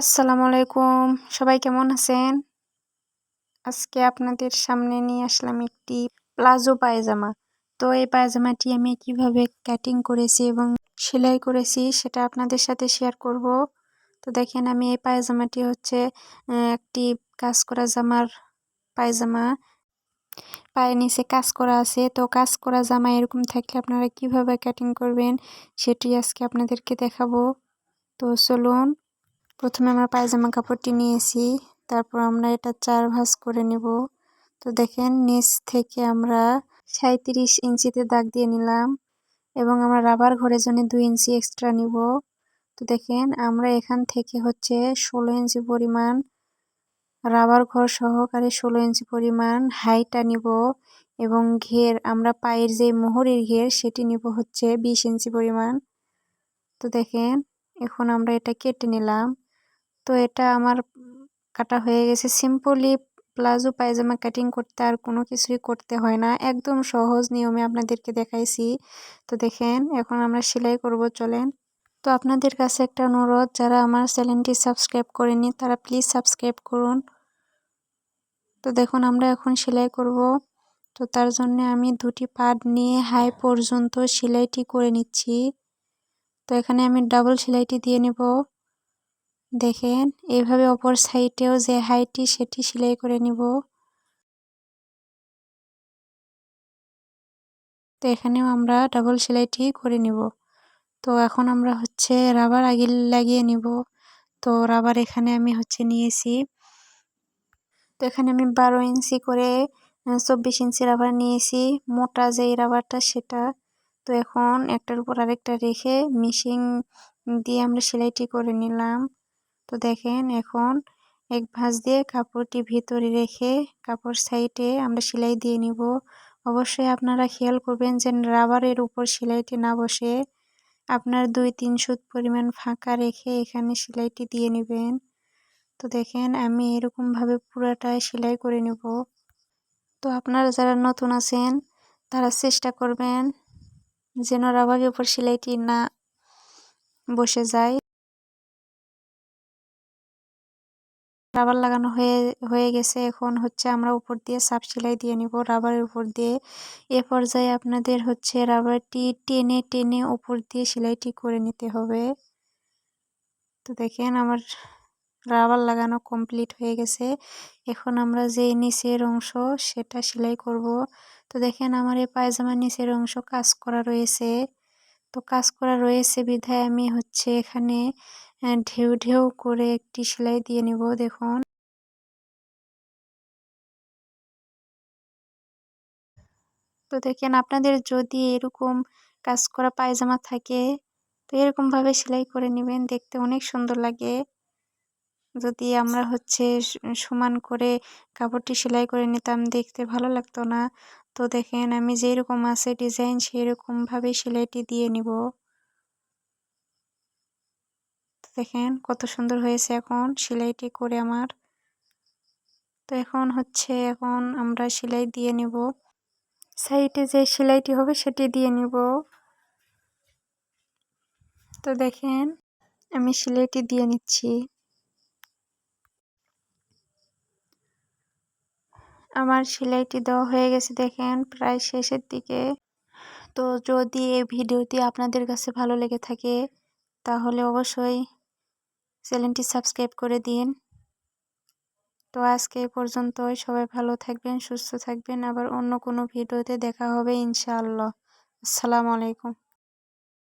আসসালামু আলাইকুম। সবাই কেমন আছেন? আজকে আপনাদের সামনে নিয়ে আসলাম একটি প্লাজো পায়জামা। তো এই পায়জামাটি আমি কীভাবে কাটিং করেছি এবং সেলাই করেছি সেটা আপনাদের সাথে শেয়ার করব। তো দেখেন, আমি এই পায়জামাটি হচ্ছে একটি কাজ করা জামার পায়জামা। পায়ের নিচে কাজ করা আছে। তো কাজ করা জামা এরকম থাকলে আপনারা কীভাবে কাটিং করবেন সেটি আজকে আপনাদেরকে দেখাবো। তো চলুন প্রথমে আমরা পায়জামা কাপড়টি নিয়েছি, তারপর আমরা এটা চার ভাঁজ করে নেব। তো দেখেন, নিচ থেকে আমরা সাঁত্রিশ ইঞ্চিতে দাগ দিয়ে নিলাম এবং আমরা রাবার ঘরের জন্য দুই ইঞ্চি এক্সট্রা নিব। তো দেখেন, আমরা এখান থেকে হচ্ছে ষোলো ইঞ্চি পরিমাণ রাবার ঘর সহকারে ষোলো ইঞ্চি পরিমাণ হাইটা নিব এবং ঘের, আমরা পায়ের যে মোহরের ঘের সেটি নিব হচ্ছে বিশ ইঞ্চি পরিমাণ। তো দেখেন, এখন আমরা এটা কেটে নিলাম। তো এটা আমার কাটা হয়ে গেছে। সিম্পলি প্লাজো পায়জামা কাটিং করতে আর কোনো কিছুই করতে হয় না। একদম সহজ নিয়মে আপনাদেরকে দেখাইছি। তো দেখেন, এখন আমরা সেলাই করব, চলেন। তো আপনাদের কাছে একটা অনুরোধ, যারা আমার চ্যানেলটি সাবস্ক্রাইব করেনি তারা প্লিজ সাবস্ক্রাইব করুন। তো দেখুন, আমরা এখন সেলাই করব। তো তার জন্য আমি দুটি পাট নিয়ে হাই পর্যন্ত সেলাইটি করে নিচ্ছি। তো এখানে আমি ডাবল সেলাইটি দিয়ে নেব। দেখেন এইভাবে অপর সাইডেও যে হাইটি সেটি সেলাই করে নিব। তো এখানেও আমরা ডাবল সেলাইটি করে নিব। তো এখন আমরা হচ্ছে রাবার আগে লাগিয়ে নিব। তো রাবার এখানে আমি হচ্ছে নিয়েছি। তো এখানে আমি বারো ইঞ্চি করে চব্বিশ ইঞ্চি রাবার নিয়েছি। মোটা যেই রাবারটা, সেটা। তো এখন একটার উপর আরেকটা রেখে মিশিং দিয়ে আমরা সেলাইটি করে নিলাম। তো দেখেন এখন এক ভাঁজ দিয়ে কাপড়টি ভিতরে রেখে কাপড় সাইডে আমরা সেলাই দিয়ে নিব। অবশ্যই আপনারা খেয়াল করবেন যে রাবারের উপর সেলাইটি না বসে আপনার দুই তিন সুত পরিমাণ ফাঁকা রেখে এখানে সেলাইটি দিয়ে নেবেন। তো দেখেন আমি এরকমভাবে পুরাটাই সেলাই করে নেব। তো আপনারা যারা নতুন আছেন, তারা চেষ্টা করবেন যেন রাবারের উপর সেলাইটি না বসে যায়। রাবার লাগানো হয়ে হয়ে গেছে। এখন হচ্ছে আমরা উপর দিয়ে সাপ সেলাই দিয়ে নিব রাবারের উপর দিয়ে। এ পর্যায়ে আপনাদের হচ্ছে রাবারটি টেনে টেনে উপর দিয়ে সেলাইটি করে নিতে হবে। তো দেখেন আমার রাবার লাগানো কমপ্লিট হয়ে গেছে। এখন আমরা যে নিচের অংশ সেটা সেলাই করব। তো দেখেন আমার এই পায়জামার নিচের অংশ কাজ করা রয়েছে। তো কাজ করা রয়েছে বিধায় আমি হচ্ছে এখানে ঢেউ ঢেউ করে একটি সেলাই দিয়ে নিব, দেখুন। তো দেখেন, আপনাদের যদি এরকম কাজ করা পায়জামা থাকে, তো এরকমভাবে সেলাই করে নেবেন, দেখতে অনেক সুন্দর লাগে। যদি আমরা হচ্ছে সমান করে কাপড়টি সেলাই করে নিতাম, দেখতে ভালো লাগতো না। তো দেখেন, আমি যেরকম আছে ডিজাইন, সেরকমভাবে সেলাইটি দিয়ে নিব। দেখেন, কত সুন্দর হয়েছে এখন সেলাইটি করে আমার। তো এখন হচ্ছে, এখন আমরা সেলাই দিয়ে নেব। সাইডে যে সেলাইটি হবে, সেটি দিয়ে নিব। তো দেখেন, আমি সেলাইটি দিয়ে নিচ্ছি। আমার সেলাইটি দেওয়া হয়ে গেছে দেখেন প্রায় শেষের দিকে। তো যদি এই ভিডিওটি আপনাদের কাছে ভালো লেগে থাকে, তাহলে অবশ্যই চ্যানেলটি সাবস্ক্রাইব করে দিন। তো আজকে এই পর্যন্তই। সবাই ভালো থাকবেন, সুস্থ থাকবেন। আবার অন্য কোনো ভিডিওতে দেখা হবে ইনশাআল্লাহ। আসসালামু আলাইকুম।